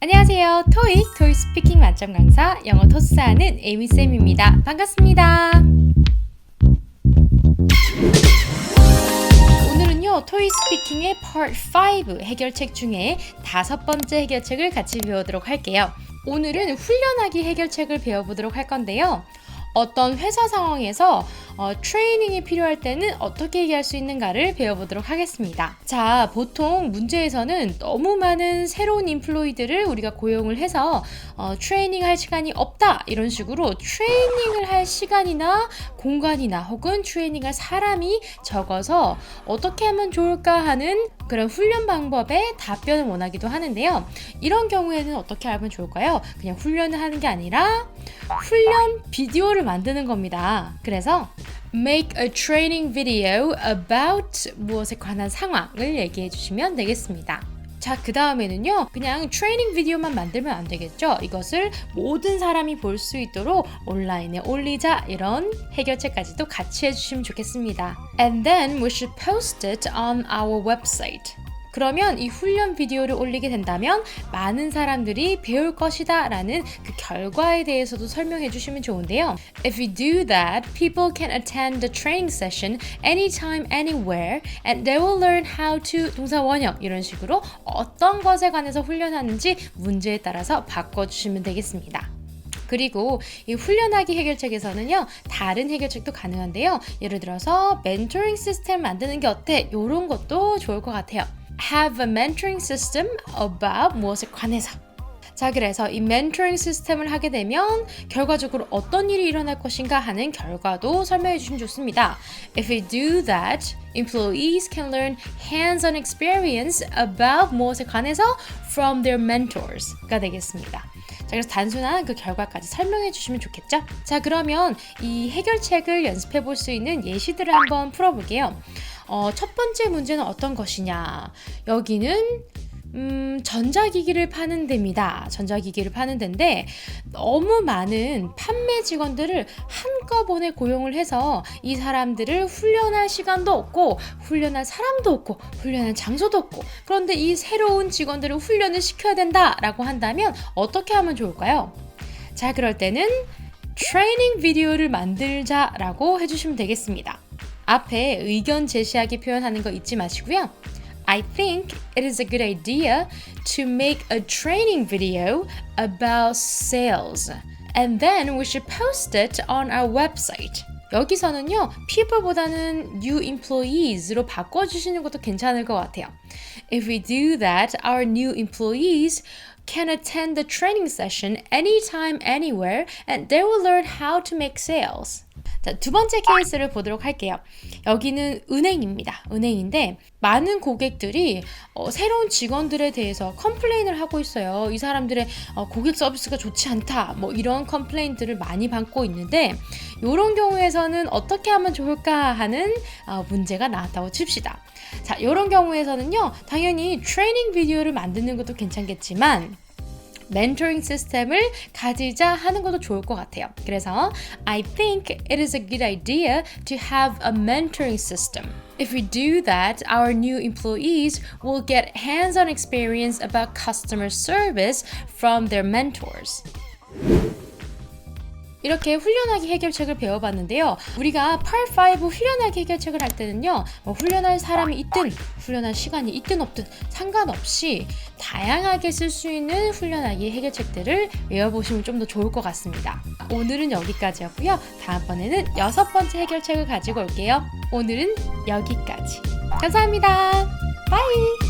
안녕하세요. 토익, 토익 스피킹 만점 강사, 영어 토스하는 에이미쌤입니다. 반갑습니다. 오늘은요, 토익 스피킹의 Part 5 해결책 중에 다섯 번째 해결책을 같이 배우도록 할게요. 오늘은 훈련하기 해결책을 배워보도록 할 건데요. 어떤 회사 상황에서 어, 트레이닝이 필요할 때는 어떻게 얘기할 수 있는가를 배워보도록 하겠습니다. 자, 보통 문제에서는 너무 많은 새로운 인플로이들을 우리가 고용을 해서 어, 트레이닝 할 시간이 없다 이런 식으로 트레이닝을 할 시간이나 공간이나 혹은 트레이닝 할 사람이 적어서 어떻게 하면 좋을까 하는 그런 훈련 방법에 답변을 원하기도 하는데요. 이런 경우에는 어떻게 하면 좋을까요? 그냥 훈련을 하는 게 아니라 훈련 비디오를 만드는 겁니다. 그래서 make a training video about 무엇에 관한 상황을 얘기해 주시면 되겠습니다. 자, 그 다음에는요, 그냥 트레이닝 비디오만 만들면 안 되겠죠? 이것을 모든 사람이 볼 수 있도록 온라인에 올리자, 이런 해결책까지도 같이 해주시면 좋겠습니다. And then we should post it on our website. 그러면 이 훈련 비디오를 올리게 된다면 많은 사람들이 배울 것이다 라는 그 결과에 대해서도 설명해 주시면 좋은데요. If we do that, people can attend the training session anytime, anywhere, and they will learn how to 동사 원형 이런 식으로 어떤 것에 관해서 훈련하는지 문제에 따라서 바꿔주시면 되겠습니다. 그리고 이 훈련하기 해결책에서는요 다른 해결책도 가능한데요 예를 들어서 멘토링 시스템 만드는 게 어때 이런 것도 좋을 것 같아요 have a mentoring system about 무엇에 관해서. 자, 그래서 이 mentoring 시스템을 하게 되면 결과적으로 어떤 일이 일어날 것인가 하는 결과도 설명해 주시면 좋습니다. If we do that, employees can learn hands-on experience about 무엇에 관해서 from their mentors가 되겠습니다. 자, 그래서 단순한 그 결과까지 설명해 주시면 좋겠죠? 자, 그러면 이 해결책을 연습해 볼 수 있는 예시들을 한번 풀어볼게요. 어, 첫 번째 문제는 어떤 것이냐? 여기는 음, 전자기기를 파는 데입니다. 전자기기를 파는 데인데 너무 많은 판매 직원들을 한꺼번에 고용을 해서 이 사람들을 훈련할 시간도 없고 훈련할 사람도 없고 훈련할 장소도 없고 그런데 이 새로운 직원들을 훈련을 시켜야 된다라고 한다면 어떻게 하면 좋을까요? 자, 그럴 때는 트레이닝 비디오를 만들자라고 해주시면 되겠습니다. 앞에 의견 제시하기 표현하는 거 잊지 마시고요. I think it is a good idea to make a training video about sales. And then we should post it on our website. 여기서는요, people보다는 new employees로 바꿔주시는 것도 괜찮을 것 같아요. If we do that, our new employees can attend the training session anytime, anywhere, and they will learn how to make sales. 자, 두 번째 케이스를 보도록 할게요. 여기는 은행입니다. 은행인데 많은 고객들이 어, 새로운 직원들에 대해서 컴플레인을 하고 있어요. 이 사람들의 어, 고객 서비스가 좋지 않다. 뭐 이런 컴플레인들을 많이 받고 있는데 이런 경우에서는 어떻게 하면 좋을까 하는 어, 문제가 나왔다고 칩시다. 자, 이런 경우에서는요. 당연히 트레이닝 비디오를 만드는 것도 괜찮겠지만 멘토링 시스템을 가지자 하는 것도 좋을 것 같아요. 그래서 I think it is a good idea to have a mentoring system. If we do that, our new employees will get hands-on experience about customer service from their mentors. 이렇게 훈련하기 해결책을 배워봤는데요. 우리가 8-5 훈련하기 해결책을 할 때는요, 뭐 훈련할 사람이 있든, 훈련할 시간이 있든 없든 상관없이 다양하게 쓸 수 있는 훈련하기 해결책들을 외워보시면 좀 더 좋을 것 같습니다. 오늘은 여기까지였고요. 다음번에는 여섯 번째 해결책을 가지고 올게요. 오늘은 여기까지. 감사합니다. 바이!